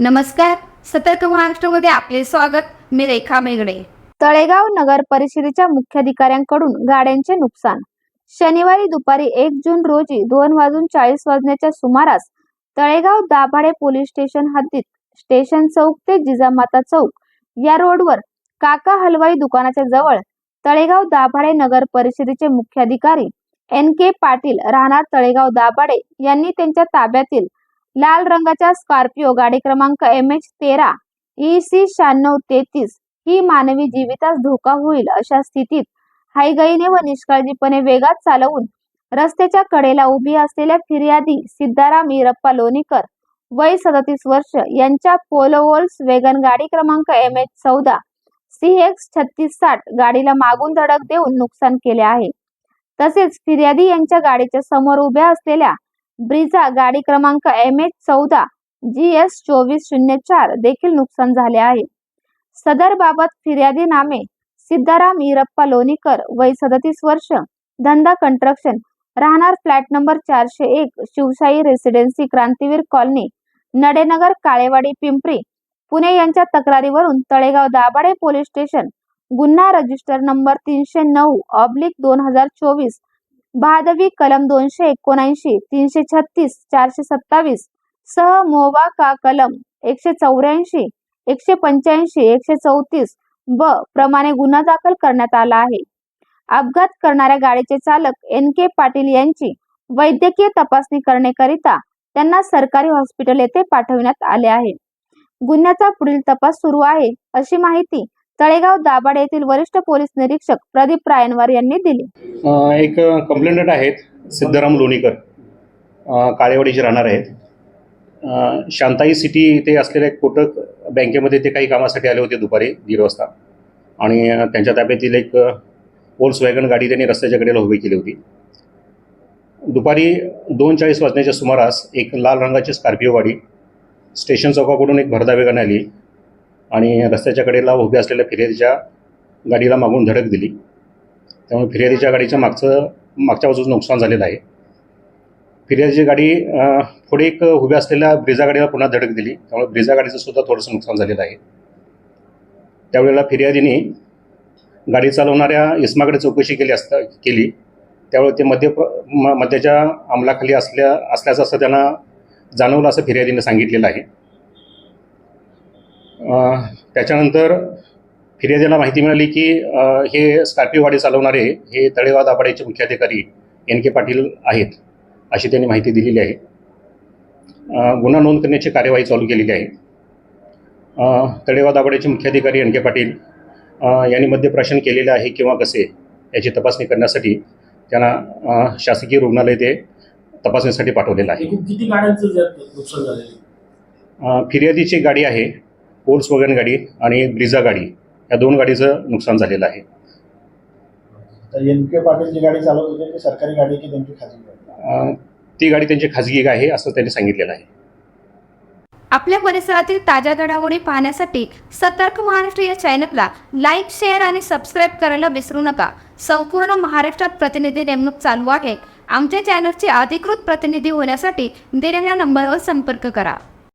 नमस्कार. सतर्क महाराष्ट्रमध्ये आपले स्वागत. मी रेखा मेगडे तळेगाव नगर परिषदेच्या मुख्याधिकाऱ्यांकडून गाड्यांचे नुकसान. शनिवारी दुपारी एक जून रोजी दोन वाजून चाळीस वाजण्याच्या सुमारास तळेगाव दाभाडे पोलीस स्टेशन हद्दीत स्टेशन चौक ते जिजामाता चौक या रोडवर काका हलवाई दुकानाच्या जवळ तळेगाव दाभाडे नगर परिषदेचे मुख्याधिकारी एन के पाटील राहणार तळेगाव दाभाडे यांनी त्यांच्या ताब्यातील लाल रंगाच्या स्कॉर्पिओ गाडी क्रमांक एम एच तेरा ई सी शहाण्णव तेहतीस ही मानवी जीवितास धोका होईल अशा स्थितीत हायगईने व निष्काळजीपणे वेगात चालवून रस्त्याच्या कडेला उभी असलेल्या फिर्यादी सिद्धाराम इरप्पा लोणीकर वय सदतीस वर्ष यांच्या पोलोवोल्स वेगन गाडी क्रमांक एम एच चौदा सी एक्स छत्तीस साठ गाडीला मागून धडक देऊन नुकसान केले आहे. तसेच फिर्यादी यांच्या गाडीच्या समोर उभ्या असलेल्या ब्रिझा गाडी क्रमांक एम एच चौदा जी एस चोवीस शून्य चार देखील नुकसान झाले आहे. सदर बाबत फिर्यादी नामे सिद्धाराम इरप्पा लोणीकर वय सदतीस वर्ष धंदा कंस्ट्रक्शन राहणार फ्लॅट नंबर चारशे एक शिवशाही रेसिडेन्सी क्रांतीवीर कॉलनी नडेनगर काळेवाडी पिंपरी पुणे यांच्या तक्रारीवरून तळेगाव दाभाडे पोलीस स्टेशन गुन्हा रजिस्टर नंबर तीनशे नऊ ऑब्लिक दोन हजार चोवीस भादवी कलम दोनशे एकोणऐंशी तीनशे छत्तीस चारशे सत्तावीस सह मोवा का कलम एकशे चौऱ्याऐंशी एकशे पंच्याऐंशी एकशे चौतीस ब प्रमाणे गुन्हा दाखल करण्यात आला आहे. अपघात करणाऱ्या गाडीचे चालक एन के पाटील यांची वैद्यकीय तपासणी करण्याकरिता त्यांना सरकारी हॉस्पिटल येथे पाठविण्यात आले आहे. गुन्ह्याचा पुढील तपास सुरू आहे अशी माहिती तळेगाव दाभाड येथील वरिष्ठ पोलीस निरीक्षक प्रदीप रायनवार यांनी दिली. एक कंप्लेंटेड आहेत सिद्धाराम लोणीकर. अ, काळेवाडीचे राहणार आहेत. शांताई सिटी इथे असलेल्या एक कोटक बँकेमध्ये ते काही कामासाठी आले होते दुपारी दीड वाजता. आणि त्यांच्या ताब्यातील एक ओल्स वॅगन गाडी त्यांनी रस्त्याच्या कडेला उभी केली होती. दुपारी दोन चाळीस वाजण्याच्या सुमारास एक लाल रंगाची स्कॉर्पिओ गाडी स्टेशन चौकाकडून एक भरदा वेगाने आली. आणि रस्त्याच्या कडेला उभ्या असलेल्या फिर्यादीच्या गाडीला मागून धडक दिली. त्यामुळे फिर्यादीच्या गाडीच्या मागचं मागच्या बाजूचं नुकसान झालेलं आहे. फिर्यादीची गाडी पुढे एक उभ्या असलेल्या ब्रिजा गाडीला पुन्हा धडक दिली. त्यामुळे ब्रिजा गाडीचं सुद्धा थोडंसं नुकसान झालेलं आहे. त्यावेळेला फिर्यादीने गाडी चालवणाऱ्या इस्माकडे चौकशी केली असता केली. त्यावेळी ते मध्य म मद्याच्या अंमलाखाली असल्या असल्याचं असं त्यांना जाणवलं असं फिर्यादीने सांगितलेलं आहे. त्याच्यानंतर फिर्यादीला माहिती मिळाली की हे स्कॉर्पिओ गाडी चालवणारे हे तळेगाव दाभाडेचे मुख्याधिकारी एन के पाटील आहेत अशी त्यांनी माहिती दिलेली आहे. गुन्हा नोंद करण्याची कार्यवाही चालू केलेली आहे. अ, तळेगाव दाभाडेचे मुख्याधिकारी एन के पाटील यांनी मद्यप्राशन केलेले आहे किंवा कसे याची तपासणी करण्यासाठी त्यांना शासकीय रुग्णालय ते तपासणीसाठी पाठवलेलं आहे. फिर्यादीची गाडी आहे पोल्स वगन गाडी आणि ब्रिझा गाडी या दोन गाडीचं नुकसान झालेलं आहे. तर एन के पाटील जी गाडी चालवत होते ती सरकारी गाडी की त्यांची खाजगी गाडी? ती गाडी त्यांची खाजगी आहे असं त्यांनी सांगितलेलं आहे. आपल्या परिसरातील ताज्या घडामोडी पाहण्यासाठी सतर्क महाराष्ट्र या चॅनलला लाईक शेअर आणि सबस्क्राईब करायला विसरू नका. संपूर्ण महाराष्ट्रात प्रतिनिधी नेमणूक चालू आहे. आमच्या चॅनलचे अधिकृत प्रतिनिधी होण्यासाठी दिलेल्या नंबरवर संपर्क करा.